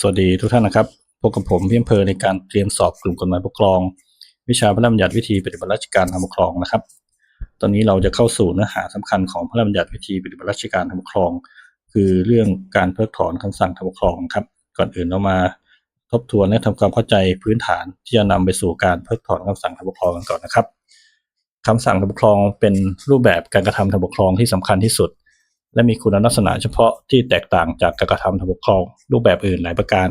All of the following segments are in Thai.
สวัสดีทุกท่านนะครับพบกับผมพี่อำเภอในการเตรียมสอบกลุ่มกฎหมายปกครอง วิชาพระราชบัญญัติวิธีปฏิบัติราชการทางปกครองนะครับ ตอนนี้เราจะเข้าสู่เนื้อหาสำคัญของพระราชบัญญัติวิธีปฏิบัติราชการทางปกครอง คือเรื่องการเพิกถอนคำสั่งทางปกครองครับ ก่อนอื่นเรามาทบทวนและทำความเข้าใจพื้นฐานที่จะนำไปสู่การเพิกถอนคำสั่งทางปกครองกันก่อนนะครับคำสั่งทางปกครองเป็นรูปแบบการกระทำทางปกครองที่สำคัญที่สุด และมีคุณลักษณะเฉพาะที่แตกต่างจากการกระทำทางปกครองรูปแบบอื่นหลายประการ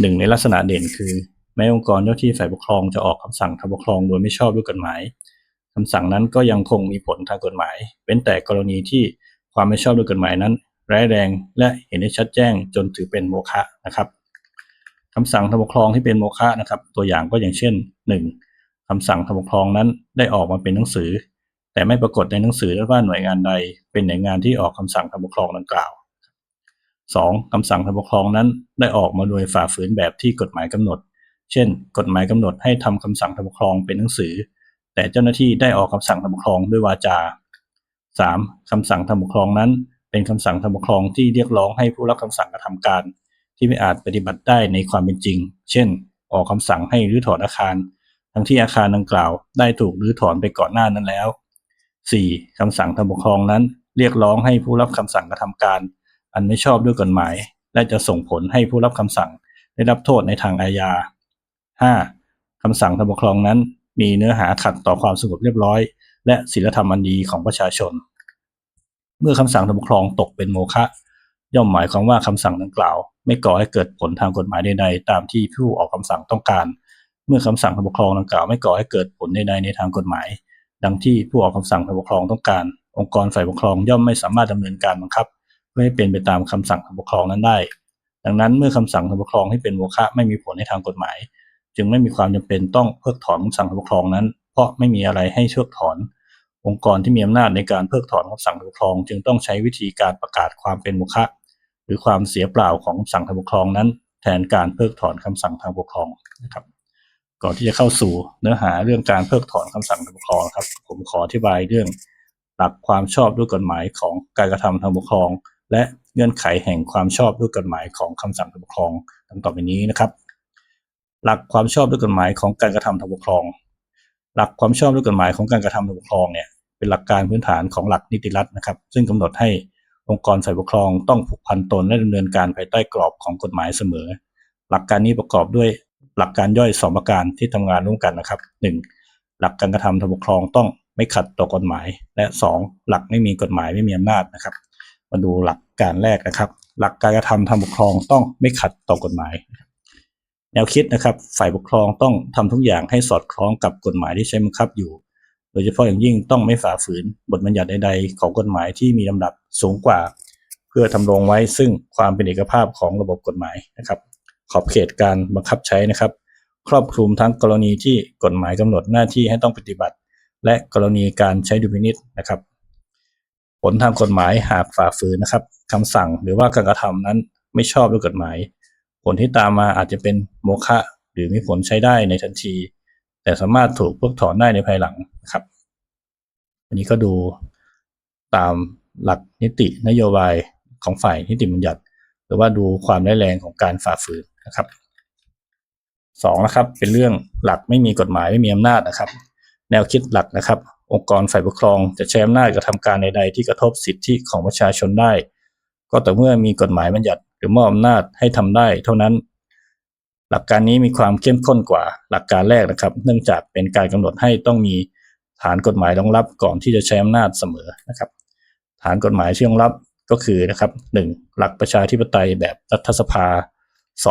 หนึ่งในลักษณะเด่นคือแม้องค์กรเจ้าที่ฝ่ายปกครองจะออกคำสั่งทางปกครองโดยไม่ชอบด้วยกฎหมายคำสั่งนั้นก็ยังคงมีผลทางกฎหมายเว้นแต่กรณีที่ความไม่ชอบด้วยกฎหมายนั้น ร้ายแรงและเห็นได้ชัดแจ้งจนถือเป็นโมฆะนะครับคำสั่งทางปกครองที่เป็นโมฆะนะครับ ตัวอย่างก็อย่างเช่น 1. คำสั่งทางปกครองนั้นได้ออกมาเป็นหนังสือ แต่ไม่ปรากฏในหนังสือว่าหน่วยงานใดเป็นหน่วยงานที่ออกคำสั่งทางปกครองดังกล่าว 2. คำสั่งทางปกครองนั้นได้ออกมาโดยฝ่าฝืนแบบที่กฎหมายกำหนด เช่น กฎหมายกำหนดให้ทำคำสั่งทางปกครองเป็นหนังสือ แต่เจ้าหน้าที่ได้ออกคำสั่งทางปกครองด้วยวาจา 3. คำสั่งทางปกครองนั้น เป็นคำสั่งทางปกครองที่เรียกร้องให้ผู้รับคำสั่งกระทำการ ที่ไม่อาจปฏิบัติได้ในความเป็นจริง เช่น ออกคำสั่งให้รื้อถอนอาคาร ทั้งที่อาคารดังกล่าว ได้ถูกรื้อถอนไปก่อนหน้านั้นแล้ว 4. คำสั่งทางปกครองนั้น เรียกร้องให้ผู้รับคำสั่งกระทำการ อันไม่ชอบด้วยกฎหมาย และจะส่งผลให้ผู้รับคำสั่งได้รับโทษในทางอาญา 5. คำสั่งทางปกครองนั้น มีเนื้อหาขัดต่อความสงบเรียบร้อย และศีลธรรมอันดีของประชาชน เมื่อคำสั่งทางปกครองตกเป็นโมฆะย่อมหมายความว่าคำสั่งดังกล่าว ไม่ก่อให้เกิดผลทางกฎหมายใดๆตามที่ผู้ออกคำสั่งต้องการ เมื่อคำสั่งทางปกครองดังกล่าวไม่ก่อให้เกิดผลใดๆในทางกฎหมาย ดังที่ผู้ออกคำสั่งทางปกครองต้องการ องค์กรฝ่ายปกครองย่อมไม่สามารถดำเนินการบังคับ เพื่อให้เป็นไปตามคำสั่งทางปกครองนั้นได้ ดังนั้นเมื่อคำสั่งทางปกครองที่เป็นโมฆะไม่มีผลในทางกฎหมาย จึงไม่มีความจำเป็นต้องเพิกถอนคำสั่งทางปกครองนั้น เพราะไม่มีอะไรให้เพิกถอน องค์กรที่มีอำนาจในการเพิกถอนคำสั่งทางปกครอง จึงต้องใช้วิธีการประกาศความเป็นโมฆะหรือความเสียเปล่าของคำสั่งทางปกครองนั้น แทนการเพิกถอนคำสั่งทางปกครองนะครับ ก่อนที่จะเข้าสู่เนื้อหาเรื่องการเพิกถอนคำสั่งทางปกครองครับ ผมขออธิบายเรื่องหลักความชอบด้วยกฎหมายของการกระทำทางปกครอง และเงื่อนไขแห่งความชอบด้วยกฎหมายของคำสั่งทางปกครองดังต่อไปนี้นะครับ หลักความชอบด้วยกฎหมายของการกระทำทางปกครอง หลักความชอบด้วยกฎหมายของการกระทำทางปกครองเนี่ยเป็นหลักการพื้นฐานของหลักนิติรัฐนะครับ ซึ่งกำหนดให้องค์กรฝ่ายปกครองต้องผูกพันตนและดำเนินการภายใต้กรอบของกฎหมายเสมอ หลักการนี้ประกอบด้วย หลักการย่อยสองประการที่ทำงานร่วมกันนะครับ 1. หลักการกระทำทางปกครองต้องไม่ขัดต่อกฎหมาย และ 2. หลักไม่มีกฎหมายไม่มีอำนาจนะครับ มาดูหลักการแรกนะครับ หลักการกระทำทางปกครองต้องไม่ขัดต่อกฎหมาย แนวคิดนะครับ ฝ่ายปกครองต้องทำทุกอย่างให้สอดคล้องกับกฎหมายที่ใช้บังคับอยู่ โดยเฉพาะอย่างยิ่งต้องไม่ฝ่าฝืนบทบัญญัติใด ๆ ของกฎหมายที่มีลำดับสูงกว่า เพื่อทำรงไว้ซึ่งความเป็นเอกภาพของระบบกฎหมายนะครับ ขอบเขตการบังคับใช้นะครับ ครอบคลุมทั้งกรณีที่กฎหมายกำหนดหน้าที่ให้ต้องปฏิบัติ และกรณีการใช้ดุลพินิษนะครับ ผลทางกฎหมายหากฝ่าฝืนนะครับคำสั่งหรือว่าการกระทำนั้นไม่ชอบด้วยกฎหมาย ผลที่ตามมาอาจจะเป็นโมฆะหรือมีผลใช้ได้ในทันที แต่สามารถถูกเพิกถอนได้ในภายหลังนะครับ อันนี้ก็ดูตามหลักนิตินโยบายของฝ่ายนิติบัญญัติ หรือว่าดูความร้ายแรงของการฝ่าฝืน นะครับสองนะครับ เป็นเรื่องหลักไม่มีกฎหมายไม่มีอำนาจนะครับ แนวคิดหลักนะครับ องค์กรฝ่ายปกครองจะใช้อำนาจกระทำการใดๆที่กระทบสิทธิของประชาชนได้ ก็ต่อเมื่อมีกฎหมายบัญญัติหรือมอบอำนาจให้ทำได้ เท่านั้น หลักการนี้มีความเข้มข้นกว่าหลักการแรกนะครับ เนื่องจากเป็นการกำหนดให้ต้องมีฐานกฎหมายรองรับก่อนที่จะใช้อำนาจเสมอนะครับ ฐานกฎหมายที่รองรับก็คือนะครับหนึ่งหลักประชาธิปไตยแบบรัฐสภา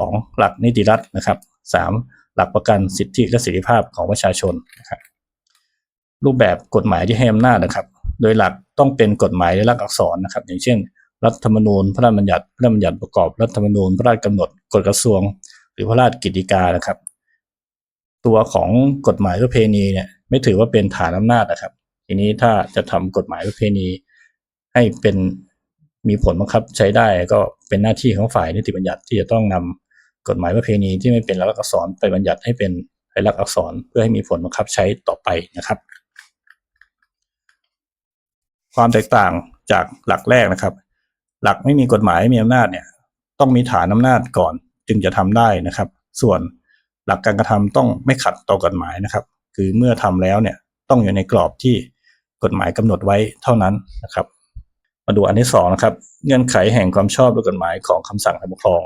องหลักนิติรัฐนะครับสามหลักประกันสิทธิและเสรีภาพของประชาชนนะครับรูปแบบกฎหมายที่ให้อำนาจนะครับ โดยหลักต้องเป็นกฎหมายในลักษณ์อักษรนะครับ อย่างเช่น รัฐธรรมนูญ พระราชบัญญัติ พระราชบัญญัติประกอบ รัฐธรรมนูญ พระราชกำหนด กฎกระทรวง หรือพระราชกิจกานะครับ ตัวของกฎหมายประเพณีเนี่ยไม่ถือว่าเป็นฐานอำนาจนะครับ ทีนี้ถ้าจะทำกฎหมายประเพณีให้เป็น มีผลบังคับใช้ได้ก็เป็นหน้าที่ของฝ่ายนิติบัญญัติที่จะต้องนำกฎหมายประเพณีที่ไม่เป็นลักษณ์อักษรไปบัญญัติให้เป็นลายลักษณ์อักษรเพื่อให้มีผลบังคับใช้ต่อไปนะครับ ความแตกต่างจากหลักแรกนะครับ หลักไม่มีกฎหมายม่มีอำนาจเนี่ย ต้องมีฐานอำนาจก่อนจึงจะทำได้นะครับ ส่วนหลักการกระทำต้องไม่ขัดต่อกฎหมายนะครับ คือเมื่อทำแล้วเนี่ยต้องอยู่ในกรอบที่กฎหมายกำหนดไว้เท่านั้นนะครับ มาดูอันที่สองนะครับ เงื่อนไขแห่งความชอบด้วยกฎหมายของคำสั่งทางปกครอง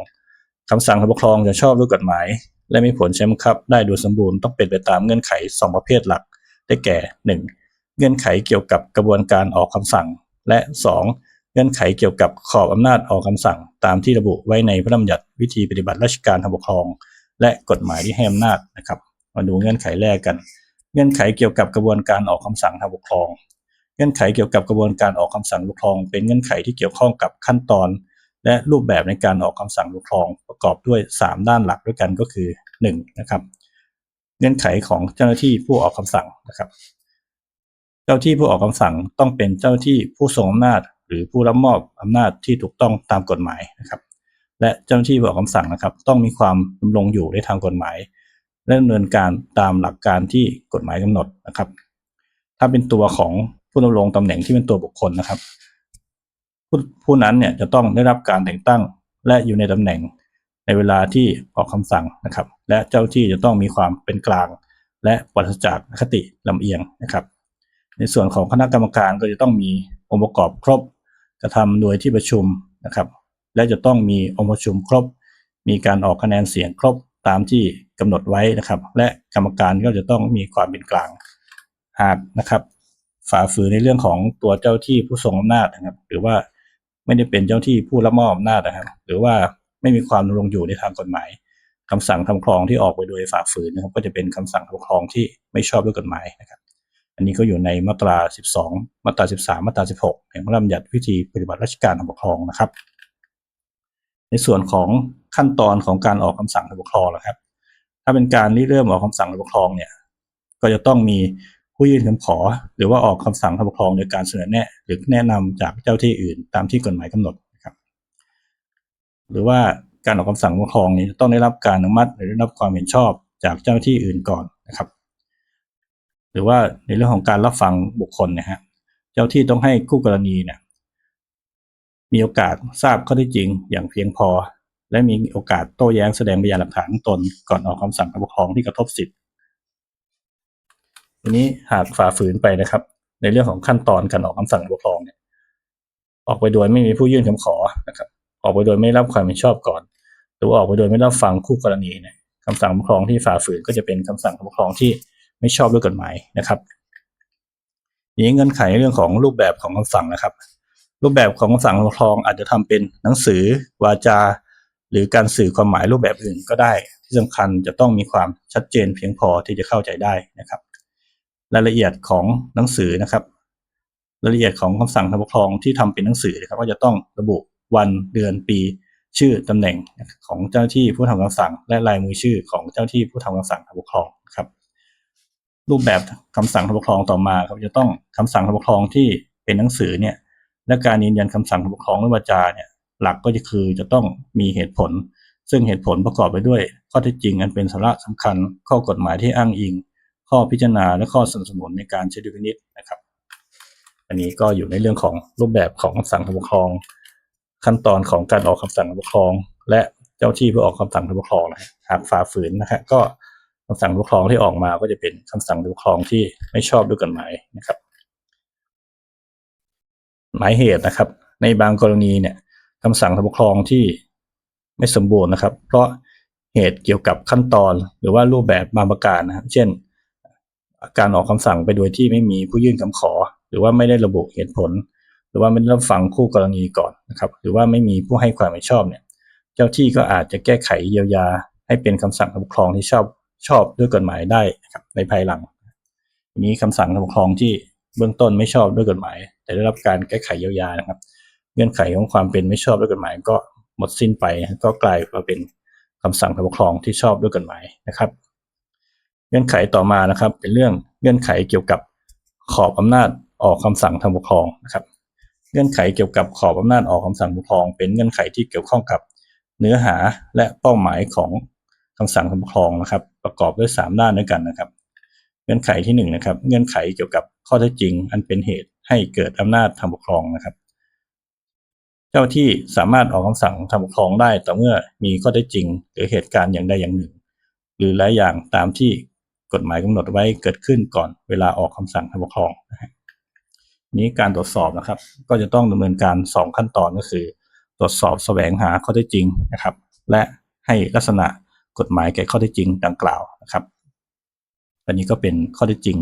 คำสั่งทางปกครองจะชอบด้วยกฎหมาย และมีผลใช้บังคับ ได้โดยสมบูรณ์ต้องเป็นไปตามเงื่อนไขสองประเภทหลัก ได้แก่หนึ่งเงื่อนไขเกี่ยวกับกระบวนการออกคำสั่ง และสองเงื่อนไขเกี่ยวกับขอบอำนาจออกคำสั่ง ตามที่ระบุไว้ในพระราชบัญญัติวิธีปฏิบัติราชการทางปกครอง และกฎหมายที่ให้อำนาจนะครับ มาดูเงื่อนไขแรกกัน เงื่อนไขเกี่ยวกับกระบวนการออกคำสั่งทางปกครอง เงื่อนไขเกี่ยวกับกระบวนการออกคำสั่งปกครอง เป็นเงื่อนไขที่เกี่ยวข้องกับขั้นตอน และรูปแบบในการออกคำสั่งปกครองประกอบด้วย 3 ด้านหลักด้วยกันก็คือ1นะครับเงื่อนไขของเจ้าหน้าที่ผู้ออกคำสั่งนะครับ เจ้าที่ผู้ออกคำสั่งต้องเป็นเจ้าที่ผู้ทรงอำนาจ หรือผู้รับมอบอำนาจที่ถูกต้องตามกฎหมายนะครับ และเจ้าหน้าที่ผู้ออกคำสั่งนะครับ ต้องมีความดำรงอยู่ในทางกฎหมายและดำเนินการตามหลักการที่กฎหมายกำหนดนะครับ ถ้าเป็นตัวของ ผู้ดำรงตำแหน่งที่เป็นตัวบุคคลนะครับ ผู้ผู้นั้นเนี่ยจะต้องได้รับการแต่งตั้งและอยู่ในตำแหน่งในเวลาที่ออกคำสั่งนะครับ และเจ้าที่จะต้องมีความเป็นกลาง และปราศจากอคติลำเอียงนะครับ ในส่วนของคณะกรรมการก็จะต้องมีองค์ประกอบครบกระทำโดยที่ประชุมนะครับ และจะต้องมีองค์ประชุมครบ มีการออกคะแนนเสียงครบตามที่กำหนดไว้นะครับ และกรรมการก็จะต้องมีความเป็นกลางหากนะครับ ฝ่าฝืนในเรื่องของตัวเจ้าที่ผู้ทรงอำนาจนะครับ หรือว่าไม่ได้เป็นเจ้าที่ผู้รับมอบอำนาจนะครับ หรือว่าไม่มีความดำรงอยู่ในทางกฎหมายคำสั่งคำครองที่ออกไปโดยฝ่าฝืนนะครับ ก็จะเป็นคำสั่งคำครองที่ไม่ชอบด้วยกฎหมายนะครับ อันนี้ก็อยู่ในมาตรา 12 มาตรา 13 มาตรา 16แห่งพระราชบัญญัติวิธีปฏิบัติราชการทางปกครองนะครับ ในส่วนของขั้นตอนของการออกคำสั่งทางปกครองนะครับ ถ้าเป็นการริเริ่มออกคำสั่งทางปกครองเนี่ย ก็จะต้องมี ผู้ยื่นคำขอ หรือว่าออกคำสั่งทางปกครองโดยการเสนอแนะ หรือแนะนำจากเจ้าที่อื่น ตามที่กฎหมายกำหนดนะครับหรือว่าการออกคำสั่งปกครองนี้ต้องได้รับการอนุมัติหรือได้รับความเห็นชอบจากเจ้าที่อื่นก่อนนะครับ หรือว่าในเรื่องของการรับฟังบุคคลนะฮะเจ้าที่ต้องให้คู่กรณีเนี่ยมีโอกาสทราบข้อเท็จจริงอย่างเพียงพอ และมีโอกาสโต้แย้งแสดงพยานหลักฐานตนก่อนออกคำสั่งปกครองที่กระทบสิทธิ ทีนี้หากฝ่าฝืนไปนะครับ ในเรื่องของขั้นตอนการออกคำสั่งปกครองเนี่ย ออกไปโดยไม่มีผู้ยื่นคำขอนะครับ ออกไปโดยไม่รับความเห็นชอบก่อน หรือว่าออกไปโดยไม่รับฟังคู่กรณีเนี่ยคำสั่งปกครองที่ฝ่าฝืนก็จะเป็นคำสั่งปกครองที่ไม่ชอบด้วยกฎหมายนะครับนี้เงื่อนไขเรื่องของรูปแบบของคำสั่งนะครับ รูปแบบของคำสั่งปกครองอาจจะทำเป็นหนังสือวาจา หรือการสื่อความหมายรูปแบบอื่นก็ได้ ที่สำคัญจะต้องมีความชัดเจนเพียงพอที่จะเข้าใจได้นะครับ รายละเอียดของหนังสือนะครับรายละเอียดของคำสั่งทางปกครองที่ทำเป็นหนังสือนะครับก็จะต้องระบุวันเดือนปีชื่อตำแหน่งของเจ้าที่ผู้ทำคำสั่ง และลายมือชื่อของเจ้าที่ผู้ทำคำสั่งทางปกครองครับ รูปแบบคำสั่งทางปกครองต่อมาครับจะต้องคำสั่งทางปกครองที่เป็นหนังสือเนี่ยและการยืนยันคำสั่งทางปกครองด้วยวาจาเนี่ยหลักก็จะคือจะต้องมีเหตุผล ซึ่งเหตุผลประกอบไปด้วย ข้อเท็จจริงอันเป็นสาระสำคัญ ข้อกฎหมายที่อ้างอิง ข้อพิจารณาและข้อสนับสนุนในการใช้ดุลพินิจนะครับ อันนี้ก็อยู่ในเรื่องของรูปแบบของคำสั่งทางปกครอง ขั้นตอนของการออกคำสั่งทางปกครอง และเจ้าที่ผู้อออกคำสั่งทางปกครองนะหากฝ่าฝืนนะครับก็คำสั่งปกครองที่ออกมาก็จะเป็นคำสั่งปกครองที่ไม่ชอบด้วยกฎหมายนะครับ หมายเหตุนะครับ ในบางกรณีเนี่ยคำสั่งทางปกครองที่ไม่สมบูรณ์นะครับ เพราะเหตุเกี่ยวกับขั้นตอนหรือว่ารูปแบบบางประการนะครับ เช่น การออกคำสั่งไปโดยที่ไม่มีผู้ยื่นคำขอ หรือว่าไม่ได้ระบุเหตุผล หรือว่าไม่ได้รับฟังคู่กรณีก่อนนะครับ หรือว่าไม่มีผู้ให้ความเห็นชอบเนี่ย เจ้าที่ก็อาจจะแก้ไขเยียวยา ให้เป็นคำสั่งปกครองที่ชอบชอบด้วยกฎหมายได้นะครับในภายหลังทีนี้คำสั่งปกครองที่เบื้องต้นไม่ชอบด้วยกฎหมาย แต่ได้รับการแก้ไขเยียวยานะครับ เงื่อนไขของความเป็นไม่ชอบด้วยกฎหมายก็หมดสิ้นไป ก็กลายมาเป็นคำสั่งทางปกครองที่ชอบด้วยกฎหมายนะครับ เงื่อนไขต่อมานะครับ เป็นเรื่องเงื่อนไขเกี่ยวกับขอบอำนาจออกคำสั่งทางปกครองนะครับ เงื่อนไขเกี่ยวกับขอบอำนาจออกคำสั่งปกครอง เป็นเงื่อนไขที่เกี่ยวข้องกับเนื้อหาและเป้าหมายของคำสั่งทางปกครองนะครับ ประกอบด้วย 3 ด้านด้วยกันนะครับ เงื่อนไขที่1นะครับ เงื่อนไขเกี่ยวกับข้อเท็จจริง อันเป็นเหตุให้เกิดอำนาจทางปกครองนะครับ เจ้าที่สามารถออกคำสั่งทำปกครองได้ ต่อเมื่อมีข้อเท็จจริง หรือเหตุการณ์อย่างใดอย่างหนึ่ง หรือหลายอย่างตามที่ กฎหมายกำหนดไว้เกิดขึ้นก่อนเวลาออกคำสั่งทำปกครองนะฮะนี้การตรวจสอบนะครับ ก็จะต้องดำเนินการสองขั้นตอนก็คือ ตรวจสอบแสวงหาข้อเท็จจริงนะครับ และให้ลักษณะกฎหมายแก่ข้อเท็จจริงดังกล่าวนะครับอันนี้ก็เป็นข้อเท็จจริง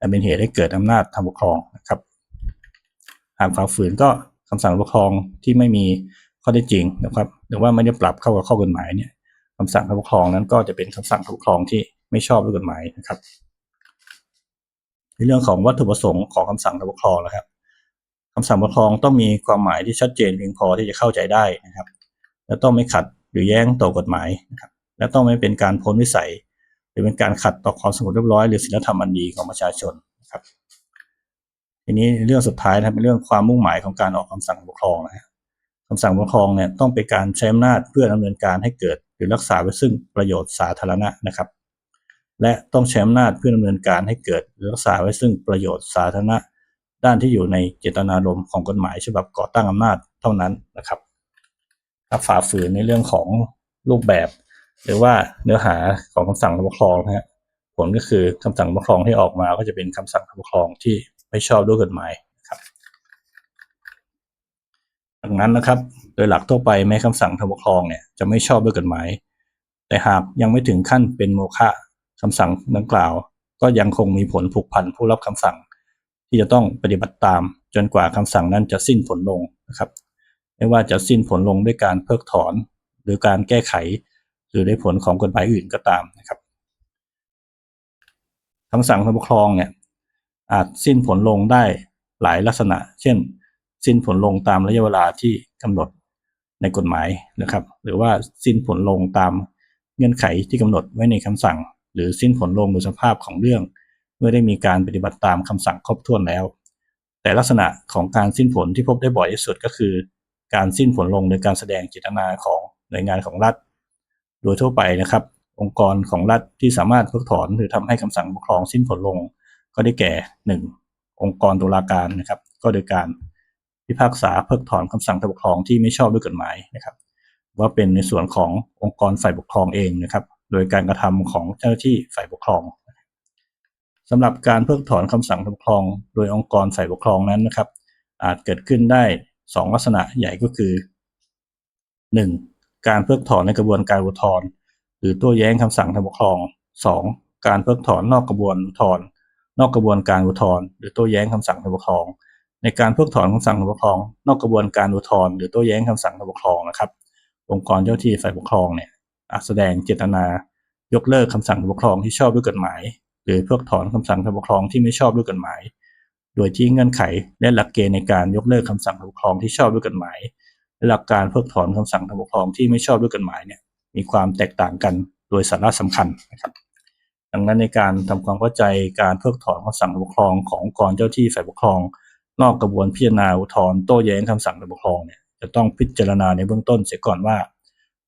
อันเป็นเหตุให้เกิดอำนาจทางปกครองนะครับ หากฝ่าฝืนก็คำสั่งปกครองที่ไม่มีข้อเท็จจริงนะครับ หรือว่าไม่ได้ปรับเข้ากับข้อกฎหมายเนี่ยคำสั่งทางปกครองนั้นก็จะเป็นคำสั่งทางปกครองที่ ไม่ชอบด้วยกฎหมายนะครับ ในเรื่องของวัตถุประสงค์ของคำสั่งปกครองนะครับคำสั่งปกครองต้องมีความหมายที่ชัดเจนเพียงพอที่จะเข้าใจได้นะครับ และต้องไม่ขัดหรือแย้งต่อกฎหมายนะครับ และต้องไม่เป็นการพ้นวิสัย หรือเป็นการขัดต่อความสงบเรียบร้อยหรือศีลธรรมอันดีของประชาชนนะครับทีนี้เรื่องสุดท้ายนะครับเป็นเรื่องความมุ่งหมายของการออกคำสั่งปกครองนะครับคำสั่งปกครองเนี่ยต้องเป็นการใช้อำนาจเพื่อดำเนินการให้เกิด หรือรักษาไว้ซึ่งประโยชน์สาธารณะนะครับ และต้องใช้อำนาจเพื่อดำเนินการให้เกิดหรือรักษาไว้ซึ่งประโยชน์สาธารณะ ด้านที่อยู่ในเจตนารมณ์ของกฎหมายฉบับก่อตั้งอำนาจเท่านั้นนะครับถ้าฝ่าฝืนในเรื่องของรูปแบบ หรือว่าเนื้อหาของคำสั่งปกครองนะฮะผลก็คือคำสั่งปกครองที่ออกมาก็จะเป็นคำสั่งปกครองที่ไม่ชอบด้วยกฎหมายครับดังนั้นนะครับ โดยหลักทั่วไปแม้คำสั่งทางปกครองเนี่ยจะไม่ชอบด้วยกฎหมาย แต่หากยังไม่ถึงขั้นเป็นโมฆะ คำสั่งดังกล่าว ก็ยังคงมีผลผูกพันผู้รับคำสั่ง ที่จะต้องปฏิบัติตาม จนกว่าคำสั่งนั้นจะสิ้นผลลงนะครับ ไม่ว่าจะสิ้นผลลงด้วยการเพิกถอน หรือการแก้ไข หรือในผลของกฎหมายอื่นก็ตามนะครับคำสั่งทางปกครองเนี่ยอาจสิ้นผลลงได้หลายลักษณะ เช่น สิ้นผลลงตามระยะเวลาที่กำหนดในกฎหมายนะครับ หรือว่าสิ้นผลลงตามเงื่อนไขที่กำหนดไว้ในคำสั่ง หรือสิ้นผลลงโดยสภาพของเรื่อง เมื่อได้มีการปฏิบัติตามคำสั่งครบถ้วนแล้ว แต่ลักษณะของการสิ้นผลที่พบได้บ่อยที่สุดก็คือ การสิ้นผลลงโดยการแสดงเจตนาของหน่วยงานของรัฐ โดยทั่วไปนะครับ องค์กรของรัฐที่สามารถเพิกถอนหรือทำให้คำสั่งปกครองสิ้นผลลง ก็ได้แก่ 1. องค์กรตุลาการนะครับ ก็โดยการพิพากษาเพิกถอนคำสั่งทางปกครองที่ไม่ชอบด้วยกฎหมายนะครับ ว่าเป็นในส่วนขององค์กรฝ่ายปกครองเองนะครับ โดยการกระทำของเจ้าหน้าที่ฝ่ายปกครองสำหรับการเพิกถอนคำสั่งปกครอง โดยองค์กรฝ่ายปกครองนั้นนะครับ อาจเกิดขึ้นได้ 2 ลักษณะใหญ่ก็คือ 1. การเพิกถอนในกระบวนการอุทธรณ์หรือโต้แย้งคำสั่งทางปกครอง 2. การเพิกถอนนอกกระบวนอุทธรณ์นอกกระบวนการอุทธรณ์หรือโต้แย้งคำสั่งทางปกครอง ในการเพิกถอนคำสั่งทางปกครอง นอกกระบวนการอุทธรณ์หรือโต้แย้งคำสั่งทางปกครองนะครับ องค์กรเจ้าที่ฝ่ายปกครองเนี่ย อาจแสดงเจตนายกเลิกคำสั่งปกครองที่ชอบด้วยกฎหมาย หรือเพิกถอนคำสั่งปกครองที่ไม่ชอบด้วยกฎหมาย โดยที่เงื่อนไขและหลักเกณฑ์ในการยกเลิกคำสั่งปกครองที่ชอบด้วยกฎหมายและหลักการเพิกถอนคำสั่งปกครองที่ไม่ชอบด้วยกฎหมายเนี่ยมีความแตกต่างกันโดยสาระสำคัญนะครับดังนั้นในการทำความเข้าใจการเพิกถอนคำสั่งปกครองขององค์กรเจ้าที่ฝ่ายปกครอง นอกกระบวนพิจารณาอุทธรณ์โต้แย้งคำสั่งทางปกครองเนี่ยจะต้องพิจารณาในเบื้องต้นเสียก่อนว่า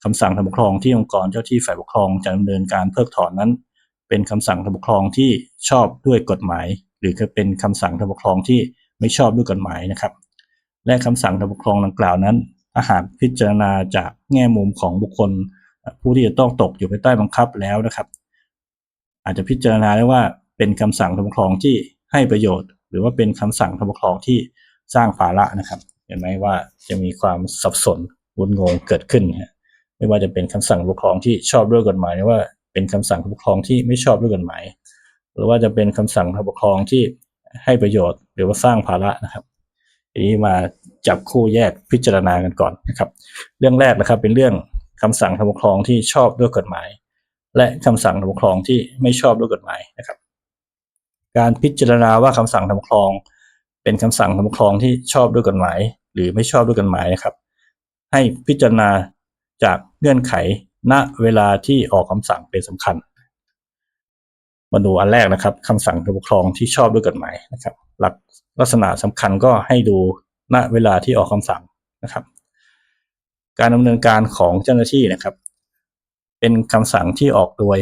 คำสั่งทางปกครองที่องค์กรเจ้าที่ฝ่ายปกครองจะดำเนินการเพิกถอนนั้น เป็นคำสั่งทางปกครองที่ชอบด้วยกฎหมาย หรือเป็นคำสั่งทางปกครองที่ไม่ชอบด้วยกฎหมายนะครับ และคำสั่งทางปกครองดังกล่าวนั้นถ้าหากพิจารณาจากแง่มุมของบุคคล ผู้ที่จะต้องตกอยู่ภายใต้บังคับแล้วนะครับ อาจจะพิจารณาได้ว่าเป็นคำสั่งทางปกครองที่ให้ประโยชน์ หรือว่าเป็นคำสั่งทางปกครองที่สร้างภาระนะครับ เห็นไหมว่าจะมีความสับสนวุ่นงงเกิดขึ้นนะ ไม่ว่าจะเป็นคำสั่งปกครองที่ชอบด้วยกฎหมายหรือว่าเป็นคำสั่งปกครองที่ไม่ชอบด้วยกฎหมาย หรือว่าจะเป็นคำสั่งปกครองที่ให้ประโยชน์ หรือว่าสร้างภาระนะครับทีนี้มาจับคู่แยกพิจารณากันก่อนนะครับ เรื่องแรกนะครับเป็นเรื่องคำสั่งปกครองที่ชอบด้วยกฎหมาย และคำสั่งปกครองที่ไม่ชอบด้วยกฎหมายนะครับ การพิจารณาว่าคำสั่งปกครอง เป็นคำสั่งทางปกครองที่ชอบด้วยกฎหมาย หรือไม่ชอบด้วยกฎหมายนะครับ ให้พิจารณา จากเงื่อนไขณเวลาที่ออกคำสั่งเป็นสำคัญ มาดูอันแรกนะครับคำสั่งทางปกครองที่ชอบด้วยกฎหมายนะครับ หลักลักษณะสำคัญก็ให้ดูณเวลาที่ออกคำสั่งนะครับ การดำเนินการของเจ้าหน้าที่นะครับ เป็นคำสั่งที่ออกโดย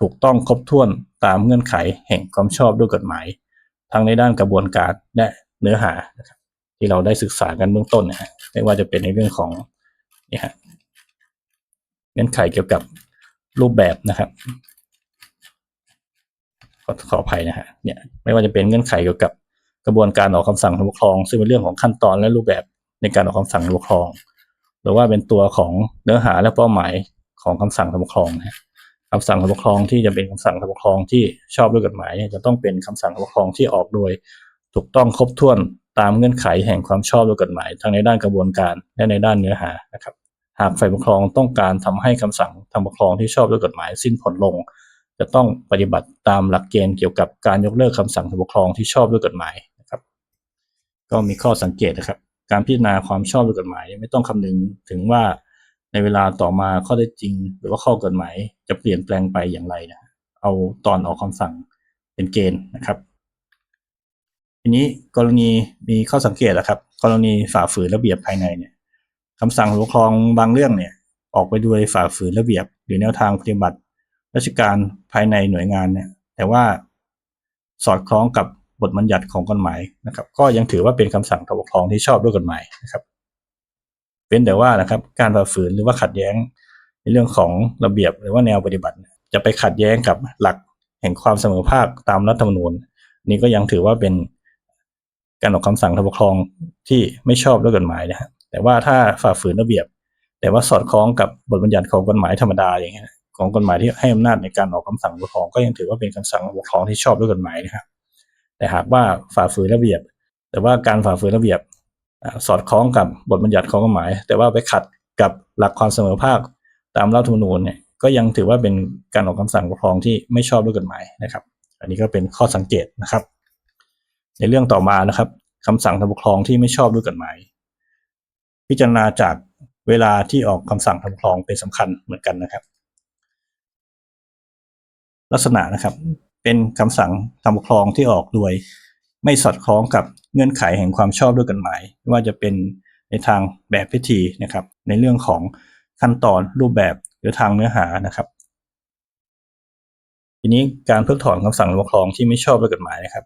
ถูกต้องครบถ้วนตามเงื่อนไขแห่งความชอบด้วยกฎหมาย ทั้งในด้านกระบวนการและเนื้อหานะครับที่เราได้ศึกษากันเบื้องต้นนะฮะไม่ว่าจะเป็นในเรื่องของนี่ฮะ เงื่อนไขเกี่ยวกับรูปแบบนะครับ ขอขออภัยนะฮะเนี่ยไม่ว่าจะเป็นเงื่อนไขเกี่ยวกับกระบวนการออกคำสั่งปกครอง ซึ่งเป็นเรื่องของขั้นตอนและรูปแบบในการออกคำสั่งปกครอง หรือว่าเป็นตัวของเนื้อหาและเป้าหมายของคำสั่งปกครองนะฮะคำสั่งปกครองที่จะเป็นคำสั่งปกครองที่ชอบด้วยกฎหมายเนี่ยจะต้องเป็นคำสั่งทางปกครองที่ออกโดย ถูกต้องครบถ้วนตามเงื่อนไขแห่งความชอบด้วยกฎหมาย ทั้งในด้านกระบวนการและในด้านเนื้อหานะครับ หากฝ่ายปกครองต้องการทำให้คำสั่งทางปกครองที่ชอบด้วยกฎหมายสิ้นผลลง จะต้องปฏิบัติตามหลักเกณฑ์เกี่ยวกับการยกเลิกคำสั่งทางปกครองที่ชอบด้วยกฎหมายนะครับ ก็มีข้อสังเกตนะครับ การพิจารณาความชอบด้วยกฎหมายไม่ต้องคำนึงถึงว่าในเวลาต่อมาข้อได้จริง หรือว่าข้อกฎหมายจะเปลี่ยนแปลงไปอย่างไรนะเอาตอนออกคำสั่งเป็นเกณฑ์นะครับทีนี้กรณีมีข้อสังเกตนะครับ กรณีฝ่าฝืนระเบียบภายในเนี่ย คำสั่งปกครองบางเรื่องเนี่ยออกไปด้วยฝ่าฝืนระเบียบ หรือแนวทางปฏิบัติ ราชการภายในหน่วยงานเนี่ยแต่ว่าสอดคล้องกับบทบัญญัติของกฎหมายนะครับ ก็ยังถือว่าเป็นคำสั่งทางปกครองที่ชอบด้วยกฎหมายนะครับ เป็นแต่ว่านะครับการฝ่าฝืนหรือว่าขัดแย้งในเรื่องของระเบียบหรือว่าแนวปฏิบัติ จะไปขัดแย้งกับหลักแห่งความเสมอภาคตามรัฐธรรมนูญ นี่ก็ยังถือว่าเป็นการออกคำสั่งทางปกครองที่ไม่ชอบด้วยกฎหมายนะฮะ แต่ว่าถ้าฝ่าฝืนระเบียบ แต่ว่าสอดคล้องกับบทบัญญัติของกฎหมายธรรมดาอย่างเงี้ยของกฎหมายที่ให้อำนาจในการออกคำสั่งปกครองก็ยังถือว่าเป็นคำสั่งปกครองที่ชอบด้วยกฎหมายนะครับ แต่หากว่าฝ่าฝืนระเบียบ แต่ว่าการฝ่าฝืนระเบียบสอดคล้องกับบทบัญญัติของกฎหมาย แต่ว่าไปขัดกับหลักความเสมอภาคตามรัฐธรรมนูญเนี่ยก็ยังถือว่าเป็นการออกคำสั่งปกครองที่ไม่ชอบด้วยกฎหมายนะครับ อันนี้ก็เป็นข้อสังเกตนะครับ ในเรื่องต่อมานะครับคำสั่งทางปกครองที่ไม่ชอบด้วยกฎหมาย พิจารณาจากเวลาที่ออกคำสั่งทางปกครองเป็นสำคัญเหมือนกันนะครับ ลักษณะนะครับ เป็นคำสั่งทางปกครองที่ออกโดย ไม่สอดคล้องกับเงื่อนไขแห่งความชอบด้วยกฎหมาย ว่าจะเป็นในทางแบบพิธีนะครับ ในเรื่องของขั้นตอนรูปแบบหรือทางเนื้อหานะครับ ทีนี้การเพิกถอนคำสั่งปกครองที่ไม่ชอบด้วยกฎหมายนะครับ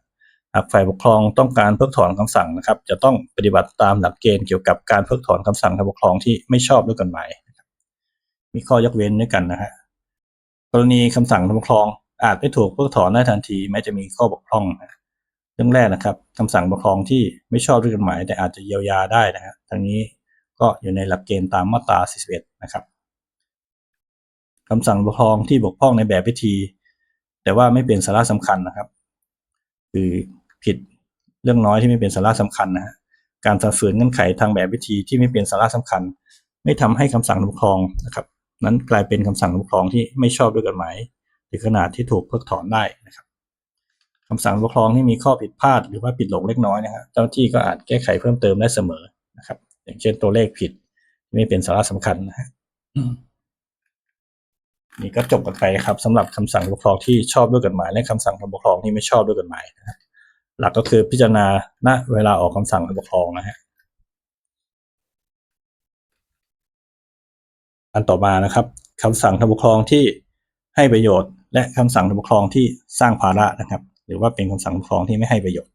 หากฝ่ายปกครองต้องการเพิกถอนคำสั่งนะครับ จะต้องปฏิบัติตามหลักเกณฑ์เกี่ยวกับการเพิกถอนคำสั่งทางปกครองที่ไม่ชอบด้วยกฎหมาย มีข้อยกเว้นด้วยกันนะฮะกรณีคำสั่งทางปกครองอาจไม่ถูกเพิกถอนได้ทันทีแม้จะมีข้อบกพร่องนะเรื่องแรกนะครับคำสั่งปกครองที่ไม่ชอบด้วยกฎหมาย แต่อาจจะเยียวยาได้นะฮะทั้งนี้ก็อยู่ในหลักเกณฑ์ตามมาตรา 41 นะครับคำสั่งปกครองที่บกพร่องในแบบพิธี แต่ว่าไม่เป็นสาระสำคัญนะครับ คือผิดเรื่องน้อยที่ไม่เป็นสาระสำคัญนะฮะการฝ่าฝืนเงื่อนไขทางแบบวิธีที่ไม่เป็นสาระสำคัญ ไม่ทำให้คำสั่งปกครองนะครับ นั้นกลายเป็นคำสั่งปกครองที่ไม่ชอบด้วยกฎหมายถึงขนาดที่ถูกเพิกถอนได้นะครับคำสั่งปกครองที่มีข้อผิดพลาดหรือว่าผิดหลงเล็กน้อยนะครับเจ้าที่ก็อาจแก้ไขเพิ่มเติมได้เสมอนะครับ อย่างเช่นตัวเลขผิดไม่เป็นสาระสำคัญนะฮะอืม นี่ก็จบกันไปครับสำหรับคำสั่งปกครองที่ชอบด้วยกฎหมาย และคำสั่งปกครองที่ไม่ชอบด้วยกฎหมายนะหลักก็คือพิจารณาณเวลาออกคำสั่งปกครองนะฮะอันต่อมานะครับคำสั่งปกครองที่ให้ประโยชน์ และคำสั่งปกครองที่สร้างภาระนะครับ หรือว่าเป็นคำสั่งปกครองที่ไม่ให้ประโยชน์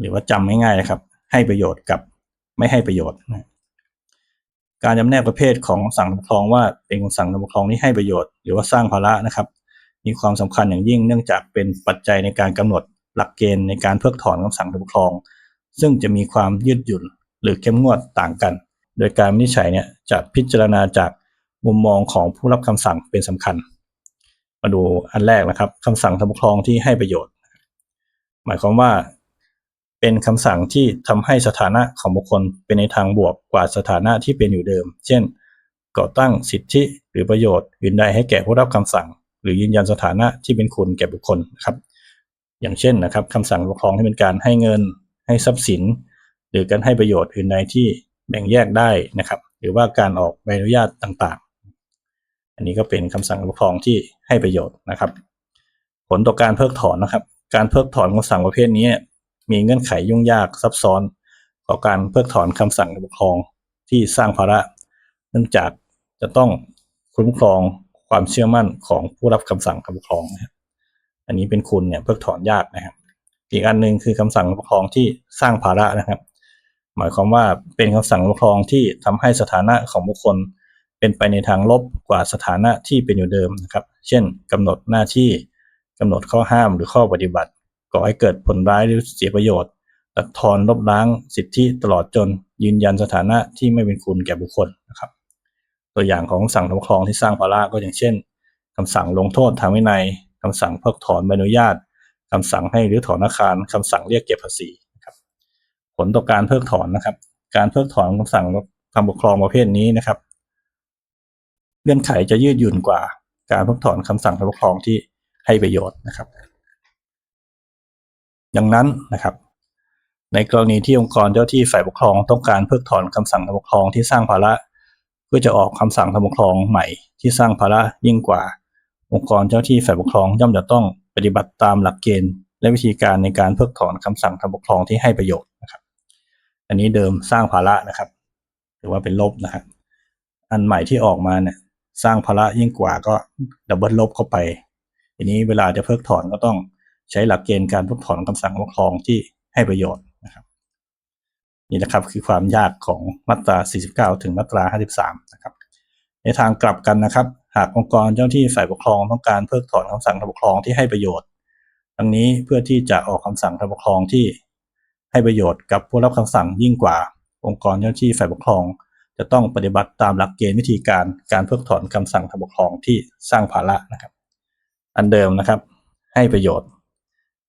หรือว่าจำง่ายๆนะครับ ให้ประโยชน์กับไม่ให้ประโยชน์นะ การจำแนกประเภทของคำสั่งปกครองว่าเป็นคำสั่งปกครองที่ให้ประโยชน์หรือว่าสร้างภาระนะครับ มีความสำคัญอย่างยิ่งเนื่องจากเป็นปัจจัยในการกำหนดหลักเกณฑ์ในการเพิกถอนคำสั่งปกครอง ซึ่งจะมีความยืดหยุ่นหรือเข้มงวดต่างกัน โดยการวินิจฉัยเนี่ยจะพิจารณาจากมุมมองของผู้รับคำสั่งเป็นสำคัญ มาดูอันแรกนะครับคำสั่งทางปกครองที่ให้ประโยชน์ หมายความว่า เป็นคำสั่งที่ทำให้สถานะของบุคคลเป็นในทางบวกกว่าสถานะที่เป็นอยู่เดิม เช่น ก่อตั้งสิทธิหรือประโยชน์อื่นใดให้แก่ผู้รับคำสั่ง หรือยืนยันสถานะที่เป็นคุณแก่บุคคลนะครับ อย่างเช่นนะครับคำสั่งปกครองที่เป็นการให้เงิน ให้ทรัพย์สิน หรือการให้ประโยชน์อื่นใดที่แบ่งแยกได้นะครับ หรือว่าการออกใบอนุญาตต่างๆ อันนี้ก็เป็นคำสั่งปกครองที่ให้ประโยชน์นะครับ ผลต่อการเพิกถอนนะครับ การเพิกถอนคำสั่งประเภทนี้ มีเงื่อนไขยุ่งยากซับซ้อน ต่อการเพิกถอนคำสั่งปกครองที่สร้างภาระ เนื่องจากจะต้องคุ้มครองความเชื่อมั่นของผู้รับคำสั่งปกครองนะครับอันนี้เป็นคุณเนี่ยเพิกถอนยากนะครับ อีกอันหนึ่งคือคำสั่งปกครองที่สร้างภาระนะครับ หมายความว่าเป็นคำสั่งปกครองที่ทำให้สถานะของบุคคลเป็นไปในทางลบกว่าสถานะที่เป็นอยู่เดิมนะครับ เช่นกำหนดหน้าที่กำหนดข้อห้ามหรือข้อปฏิบัติ ก่อให้เกิดผลร้ายหรือเสียประโยชน์ตัดทอนลบล้างสิทธิตลอดจนยืนยันสถานะที่ไม่เป็นคุณแก่บุคคลนะครับ ตัวอย่างของคำสั่งปกครองที่สร้างภาระก็อย่างเช่นคำสั่งลงโทษทางวินัยคำสั่งเพิกถอนใบอนุญาตคำสั่งให้รื้อถอนอาคารคำสั่งเรียกเก็บภาษีนะครับผลต่อการเพิกถอนนะครับ การเพิกถอนคำสั่งคำปกครองประเภทนี้นะครับเงื่อนไขจะยืดหยุ่นกว่า การเพิกถอนคำสั่งคำปกครองที่ให้ประโยชน์นะครับ ดังนั้นนะครับ ในกรณีที่องค์กรเจ้าที่ฝ่ายปกครองต้องการเพิกถอนคำสั่งคำปกครองที่สร้างภาระเพื่อจะออกคำสั่งคำปกครองใหม่ที่สร้างภาระยิ่งกว่า องค์กรเจ้าที่ฝ่ายปกครองย่อมจะต้องปฏิบัติตามหลักเกณฑ์ และวิธีการในการเพิกถอนคำสั่งคำปกครองที่ให้ประโยชน์นะครับ อันนี้เดิมสร้างภาระนะครับถือว่าเป็นลบนะครับอันใหม่ที่ออกมาเนี่ยสร้างภาระยิ่งกว่าก็ดับเบิลลบเข้าไป ทีนี้เวลาจะเพิกถอนก็ต้อง ใช้หลักเกณฑ์การเพิกถอนคำสั่งปกครองที่ให้ประโยชน์นะครับนี่นะครับคือความยากของมาตรา 49 ถึงมาตรา 53 นะครับ ในทางกลับกันนะครับ หากองค์กรเจ้าที่ฝ่ายปกครองต้องการเพิกถอนคำสั่งทางปกครองที่ให้ประโยชน์ดังนี้เพื่อที่จะออกคำสั่งทางปกครองที่ให้ประโยชน์กับผู้รับคำสั่งยิ่งกว่าองค์กรเจ้าที่ฝ่ายปกครอง จะต้องปฏิบัติตามหลักเกณฑ์วิธีการการเพิกถอนคำสั่งทางปกครองที่สร้างภาระนะครับ อันเดิมนะครับ ให้ประโยชน์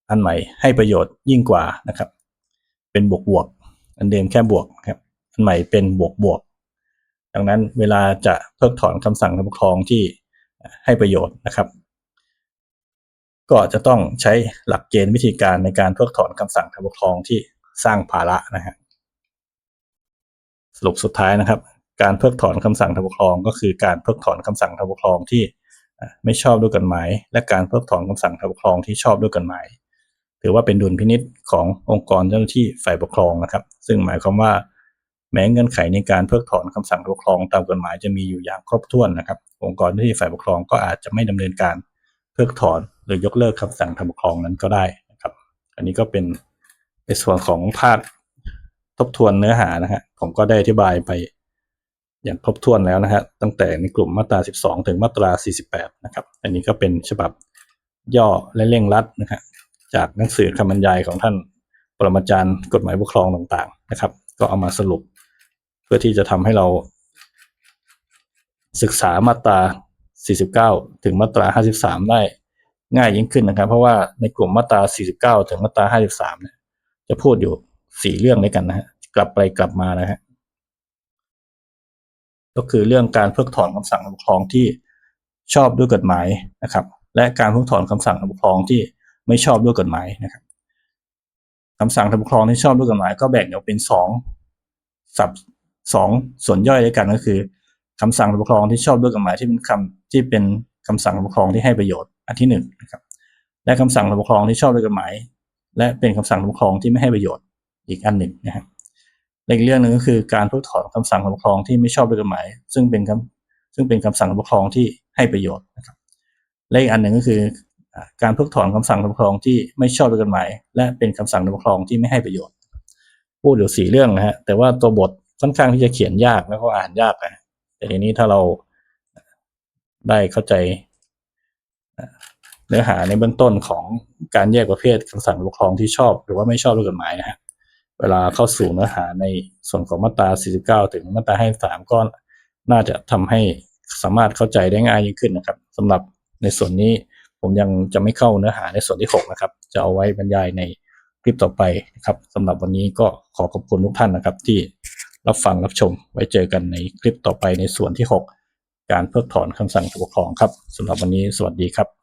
อันใหม่ให้ประโยชน์ยิ่งกว่านะครับ เป็นบวกบวกอันเดิมแค่บวกครับ อันใหม่เป็นบวกบวกดังนั้นเวลาจะเพิกถอนคำสั่งทางปกครองที่ให้ประโยชน์นะครับ ก็จะต้องใช้หลักเกณฑ์วิธีการในการเพิกถอนคำสั่งทางปกครองที่สร้างภาระนะฮะสรุปสุดท้ายนะครับ การเพิกถอนคำสั่งทางปกครอง ก็คือการเพิกถอนคำสั่งทางปกครองที่ไม่ชอบด้วยกฎหมาย และการเพิกถอนคำสั่งทางปกครองที่ชอบด้วยกฎหมาย ถือว่าเป็นดุลพินิษขององค์กรเจ้าหน้าที่ฝ่ายปกครองนะครับ ซึ่งหมายความว่า แม้เงื่อนไขในการเพิกถอนคำสั่งปกครองตามกฎหมายจะมีอยู่อย่างครบถ้วนนะครับ องค์กรที่ฝ่ายปกครองก็อาจจะไม่ดำเนินการเพิกถอนหรือยกเลิกคำสั่งทางปกครองนั้นก็ได้นะครับ อันนี้ก็เป็นในส่วนของภาคทบทวนเนื้อหานะฮะผมก็ได้อธิบายไปอย่างครบถ้วนแล้วนะฮะตั้งแต่ในกลุ่มมาตรา 12 ถึงมาตรา 48 นะครับ อันนี้ก็เป็นฉบับย่อและเร่งรัดนะฮะ จากหนังสือคำบรรยายของท่านปรมาจารย์กฎหมายปกครองต่างๆนะครับ ก็เอามาสรุป เพื่อที่จะทำให้เรา ศึกษามาตรา 49 ถึงมาตรา 53 ได้ง่ายยิ่งขึ้นนะครับ เพราะว่าในกลุ่มมาตรา 49 ถึงมาตรา 53 เนี่ย จะพูดอยู่สี่เรื่องด้วยกันนะฮะกลับไปกลับมานะฮะก็คือเรื่องการเพิกถอนคำสั่งปกครองที่ชอบด้วยกฎหมายนะครับ และการเพิกถอนคำสั่งปกครองที่ ไม่ชอบด้วยกฎหมายนะครับคำสั่งปกครองที่ชอบด้วยกฎหมาย ก็แบ่งออกเป็นสองสับสองส่วนย่อยด้วยกันก็คือคำสั่งปกครองที่ชอบด้วยกฎหมายที่เป็นคำที่เป็นคำสั่งปกครองที่ให้ประโยชน์อันที่หนึ่งนะครับ และคำสั่งปกครองที่ชอบด้วยกฎหมาย และเป็นคำสั่งปกครองที่ไม่ให้ประโยชน์อีกอันหนึ่งนะครับอีกเรื่องหนึ่งก็คือการเพิกถอนคำสั่งปกครองที่ไม่ชอบด้วยกฎหมาย ซึ่งเป็นคำซึ่งเป็นคำสั่งปกครองที่ให้ประโยชน์นะครับและอีกอันหนึ่งก็คือ การเพิกถอนคำสั่งปกครองที่ไม่ชอบด้วยกฎหมาย และเป็นคำสั่งปกครองที่ไม่ให้ประโยชน์พูดอยู่สี่เรื่องนะฮะแต่ว่าตัวบทค่อนข้างที่จะเขียนยากแล้วก็อ่านยากนะแต่ทีนี้ถ้าเราได้เข้าใจเนื้อหาในเบื้องต้นของการแยกประเภทคำสั่งปกครองที่ชอบหรือว่าไม่ชอบด้วยกฎหมายนะฮะเวลาเข้าสู่เนื้อหาในส่วนของมาตรา 49 ถึงมาตรา 53 ก็น่าจะทำให้สามารถเข้าใจได้ง่ายยิ่งขึ้นนะครับสำหรับในส่วนนี้ ผมยังจะไม่เข้าเนื้อหาในส่วนที่ 6 นะครับ จะเอาไว้บรรยายในคลิปต่อไปนะครับสำหรับวันนี้ก็ขอขอบคุณทุกท่านนะครับ ที่รับฟังรับชมไว้เจอกันในคลิปต่อไปในส่วนที่ 6 การเพิกถอนคำสั่งปกครองครับสำหรับวันนี้สวัสดีครับ